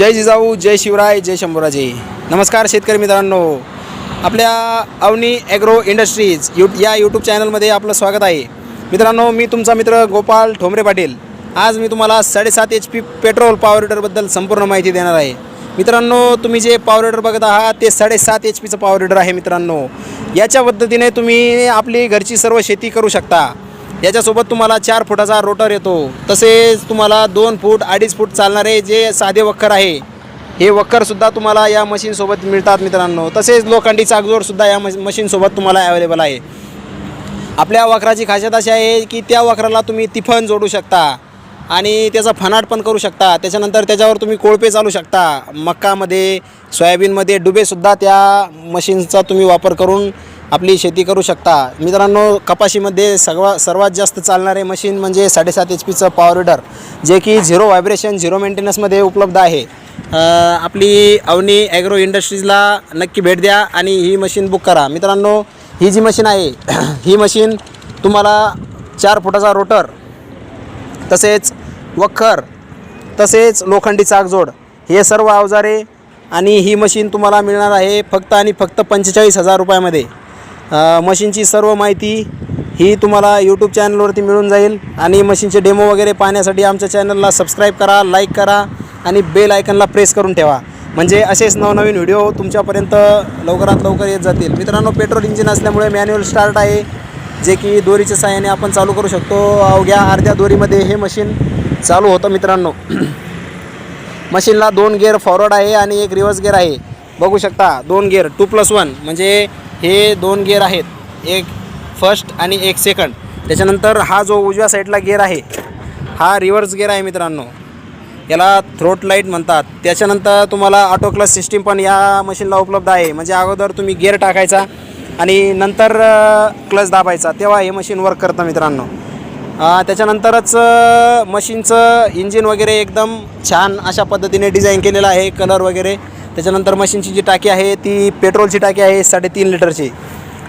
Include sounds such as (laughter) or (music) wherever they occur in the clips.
जय जिजाऊ जय शिवराय जय शंभूराजे. नमस्कार शेतकरी मित्रांनो. आपल्या अवनी ॲग्रो इंडस्ट्रीज यू या यूट्यूब चॅनलमध्ये आपलं स्वागत आहे. मित्रांनो मी तुमचा मित्र गोपाल ठोंबरे पाटील. आज मी तुम्हाला साडेसात एच पी पेट्रोल पॉवर हिटरबद्दल संपूर्ण माहिती देणार आहे. मित्रांनो तुम्ही जे पॉवर हिटर बघत आहात ते साडेसात एच पीचं पॉवर हिटर आहे मित्रांनो. याच्या पद्धतीने तुम्ही आपली घरची सर्व शेती करू शकता. याच्यासोबत तुम्हाला चार फुटाचा रोटर येतो. तसेच तुम्हाला दोन फूट अडीच फूट चालणारे जे साधे वखर आहे हे वखरसुद्धा तुम्हाला या मशीनसोबत मिळतात मित्रांनो. तसेच लोखंडी चाकजोडसुद्धा या मश मशीनसोबत तुम्हाला अवेलेबल आहे. आपल्या वखराची खासियत अशी आहे की त्या वखराला तुम्ही तिफन जोडू शकता आणि त्याचा फनाट पण करू शकता. त्याच्यानंतर त्याच्यावर तुम्ही कोळपे चालू शकता. मक्कामध्ये सोयाबीनमध्ये डुबेसुद्धा त्या मशीनचा तुम्ही वापर करून आपली शेती करू शकता. मित्रांनो कपाशीमध्ये सगळा सर्वात जास्त चालणारे मशीन म्हणजे साडेसात एच पीचं पॉवर विडर जे की झिरो व्हायब्रेशन झिरो मेंटेनन्समध्ये उपलब्ध आहे. आपली अवनी ॲग्रो इंडस्ट्रीजला नक्की भेट द्या आणि ही मशीन बुक करा. मित्रांनो ही जी मशीन आहे (clears throat) ही मशीन तुम्हाला चार फुटाचा रोटर तसेच वखर तसेच लोखंडी चाकजोड हे सर्व अवजारे आणि ही मशीन तुम्हाला मिळणार आहे फक्त आणि फक्त पंचेचाळीस हजार रुपयामध्ये. मशीनची सर्व माहिती ही तुम्हाला यूट्यूब चॅनलवरती मिळून जाईल. आणि मशीनचे डेमो वगैरे पाहण्यासाठी आमच्या चॅनलला सबस्क्राईब करा लाईक करा आणि बेल आयकनला प्रेस करून ठेवा. म्हणजे असेच नवनवीन व्हिडिओ तुमच्यापर्यंत लवकरात लवकर येत जातील. मित्रांनो पेट्रोल इंजिन असल्यामुळे मॅन्युअल स्टार्ट आहे. जे की दोरीच्या साह्याने आपण चालू करू शकतो. अवघ्या अर्ध्या दोरीमध्ये हे मशीन चालू होतं मित्रांनो. (clears throat) मशीनला दोन गेअर फॉरवर्ड आहे आणि एक रिव्हर्स गेअर आहे. बघू शकता दोन गेअर टू प्लस वन म्हणजे हे दोन गिअर आहेत. एक फर्स्ट आणि एक सेकंड त्याच्यानंतर हा जो उजव्या साईडला गिअर आहे हा रिव्हर्स गिअर आहे मित्रांनो. याला थ्रोट लाइट म्हणतात. त्याच्यानंतर तुम्हाला ऑटो क्लच सिस्टीम पण या मशीनला उपलब्ध आहे. म्हणजे अगोदर तुम्ही गिअर टाकायचा आणि नंतर क्लच दाबायचा. तेव्हा हे मशीन वर्क करतं मित्रांनो. त्याच्यानंतरच मशीनचं इंजिन वगैरे एकदम छान अशा पद्धतीने डिझाईन केलेलं आहे कलर वगैरे. त्याच्यानंतर मशीनची जी टाकी आहे ती पेट्रोलची टाकी आहे साडेतीन लिटरची.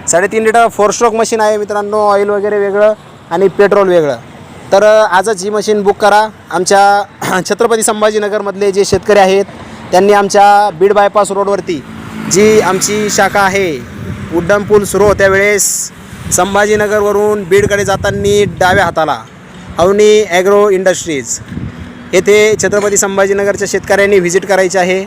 साडेतीन लिटर फोर स्ट्रोक मशीन आहे मित्रांनो ऑइल वगैरे वेगळं आणि पेट्रोल वेगळं. तर आजच ही मशीन बुक करा. आमच्या (clears throat) छत्रपती संभाजीनगरमधले जे शेतकरी आहेत त्यांनी आमच्या बीड बायपास रोडवरती जी आमची शाखा आहे उड्डमपूल सुरू होत्या वेळेस संभाजीनगरवरून बीडकडे जाताना डाव्या हाताला अवनी ॲग्रो इंडस्ट्रीज येथे छत्रपती संभाजीनगरच्या शेतकऱ्यांनी व्हिजिट करायची आहे.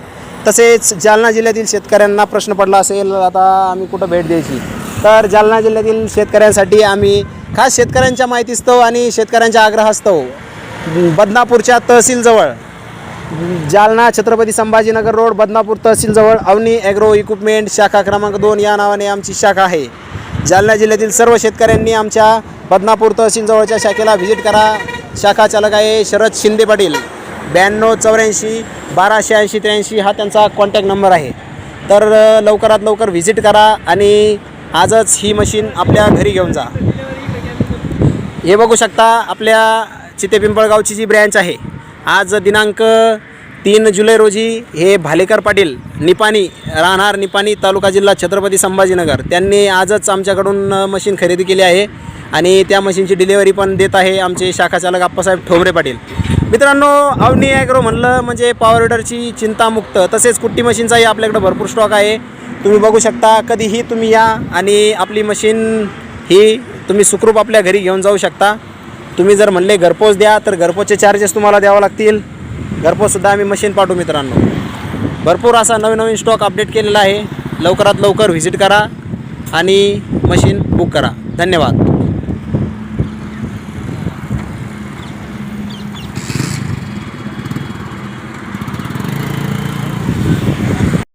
तसेच जालना जिल्ह्यातील शेतकऱ्यांना प्रश्न पडला असेल आता आम्ही कुठं भेट द्यायची? तर जालना जिल्ह्यातील शेतकऱ्यांसाठी आम्ही खास शेतकऱ्यांच्या माहितीस्तव आणि शेतकऱ्यांच्या आग्रहास्तव बदनापूरच्या तहसीलजवळ जालना छत्रपती संभाजीनगर रोड बदनापूर तहसीलजवळ अवनी ॲग्रो इक्विपमेंट शाखा क्रमांक दोन या नावाने आमची शाखा आहे. जालना जिल्ह्यातील सर्व शेतकऱ्यांनी आमच्या बदनापूर तहसीलजवळच्या शाखेला व्हिजिट करा. शाखा चालक आहे शरद शिंदे पाटील. ब्याण्णव चौऱ्याऐंशी बाराशे ऐंशी त्र्याऐंशी हा त्यांचा कॉन्टॅक्ट नंबर आहे. तर लवकरात लवकर व्हिजिट करा आणि आजच ही मशीन आपल्या घरी घेऊन जा. हे बघू शकता आपल्या चिते पिंपळगावची जी ब्रँच आहे आज दिनांक तीन जुलै रोजी हे भालेकर पाटील निपाणी राहणार निपाणी तालुका जिल्हा छत्रपती संभाजीनगर. त्यांनी आजच आमच्याकडून मशीन खरेदी केली आहे आणि त्या मशीनची डिलिव्हरी पण देत आहे आमचे शाखा चालक आप्पासाहेब ठोंबरे पाटील. मित्रांनो अवनी ॲग्रो म्हणलं म्हणजे पॉवर विडरची चिंतामुक्त तसेच कुट्टी मशीनचाही आपल्याकडं भरपूर स्टॉक आहे. तुम्ही बघू शकता कधीही तुम्ही या आणि आपली मशीन ही तुम्ही सुखरूप आपल्या घरी घेऊन जाऊ शकता. तुम्ही जर म्हणले घरपोच द्या तर घरपोचचे चार्जेस तुम्हाला द्यावं लागतील. घरपोचसुद्धा आम्ही मशीन पाठवू मित्रांनो. भरपूर असा नवीन नवीन स्टॉक अपडेट केलेला आहे. लवकरात लवकर व्हिजिट करा आणि मशीन बुक करा. धन्यवाद.